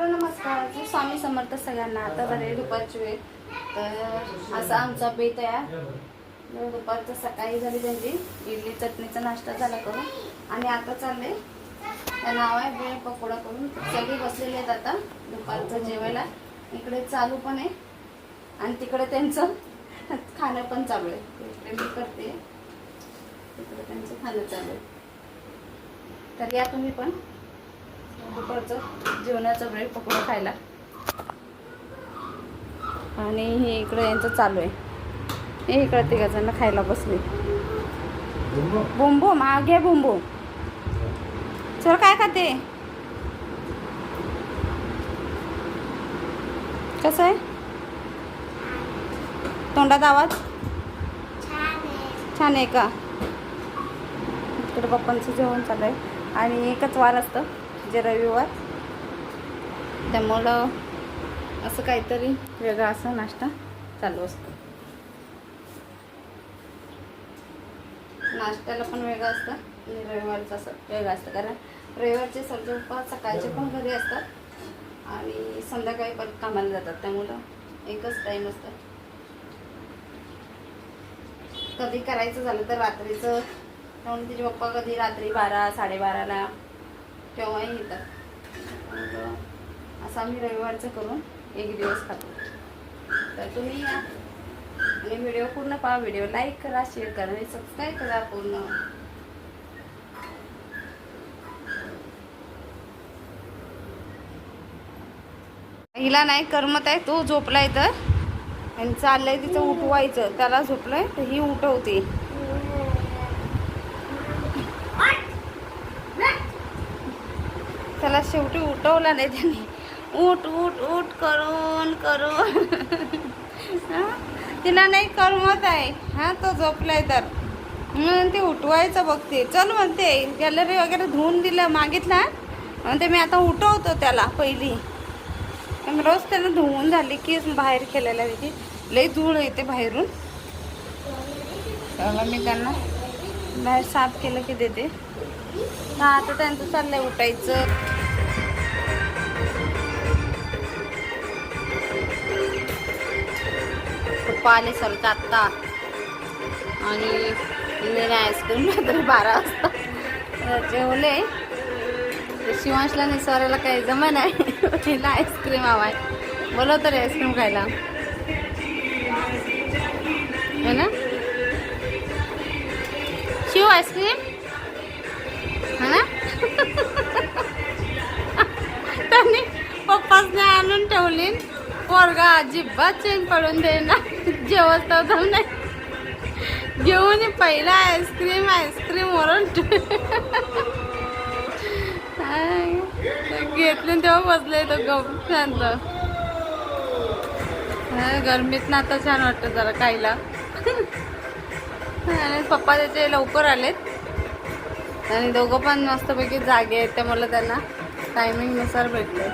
Hello नमस्कार. स्वामी समर्थ सगळ्यांना आता झाले दुपारची वेळ. तर असा आमचा बेत आहे. दुपारचं सकाळी झाली त्यांची इडली चटणीचा नाश्ता झाला करून. आणि आता चालले. त्या नाव आहे बेळ पकोडा करून. सगळे बसलेले आहेत आता दुपारचं जेवायला. इकडे चालू पण आहे. आणि तिकडे त्यांचं खाणं पण चालू आहे. इकडे मी करते. तिकडे त्यांचं खाणं चालू आहे. तर या तुम्ही पण. दुपारचं जेवणाचा ब्रेड पकोडा खायला. आणि हे इकडं यांचं चालू आहे. हे इकडं तिघा जण खायला बसले. बोंबो? मागे बोंबो. चल काय खाते? कसं आहे? तोंडात आवाज? छान आहे का? इकडे पप्पांचं जेवण चालू आहे. आणि एकच वार असतं. जे रविवार. त्यामुळं असं काहीतरी वेगळा असं नाश्ता चालू असतो. नाश्त्याला पण वेगळं असतं आणि रविवारचं असं वेगळं असतं. कारण रविवारचे सर्व सकाळचे पण घरी असतात आणि संध्याकाळी परत कामाला जातात. त्यामुळं एकच टाईम असतं. कधी करायचं झालं तर रात्रीचं म्हणून तिचे पप्पा कधी रात्री बारा साडेबाराला केव्हाही येतात. मग असं आम्ही रविवारचं करून एक दिवस खातो. तर तुम्ही या. आणि व्हिडिओ पूर्ण पहा. व्हिडिओ लाईक करा शेअर करा आणि सबस्क्राईब करा पूर्ण. हिला नाही करमत आहे. तो झोपलाय तर. आणि चाललंय तिचं उठवायचं. त्याला झोपलंय तर ही उठवते. त्याला शेवटी उठवला नाही त्याने. उठ उठ उठ करून करून. तिला नाही करमत आहे. हा तो झोपलाय तर. म्हणून ते उठवायचं बघते. चल म्हणते गॅलरी वगैरे धुवून दिलं मागितला. म्हणते मी आता उठवतो त्याला पहिली. रोज त्याला धुवून झाली की बाहेर खेळायला त्याची लई धूळ येते बाहेरून. मी त्यांना बाहेर साफ केलं की देते. हा आता त्यांचं चाललंय उठायचं. पप्पा आले सरचं आत्ता आणि हिने आईस्क्रीम रात्री बारा वाजता. जेवले. शिवांशला निसवाराला काही जमा नाही. तिला आईस्क्रीम हवाय. आहे रे आईस्क्रीम खायला. आणून पोरगा अजिबात चेन पडून दे ना जेवत तर नाही घेऊन पहिला आईस्क्रीम आईस्क्रीम वरून. घेतले तेव्हा बसले तो गप शांत. गरमीत ना आता छान वाटतं जरा खायला. आणि पप्पा त्याचे लवकर आलेत. आणि दोघं पण मस्तपैकी जागे आहेत त्यामुळे त्यांना टायमिंगनुसार भेटले